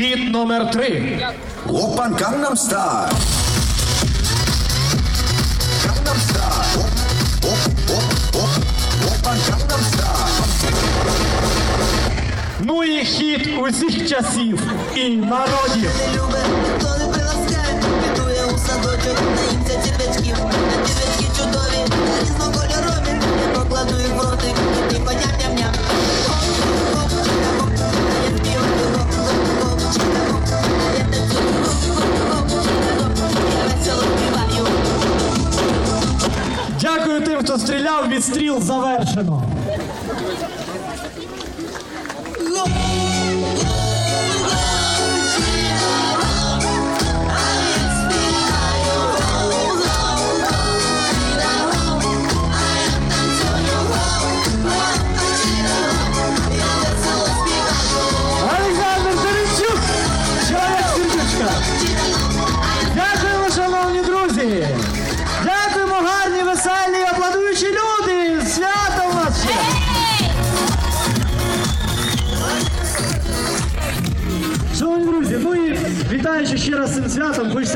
Хід номер три. Опан Gangnam Style. Gangnam Style. Op, op, op, op. Опан Gangnam Style. Ну і хід усіх часів і народів. Дякую тим, хто стріляв. Відстріл завершено. друзі, ну і вітаючи ще раз з цим святом, хочеться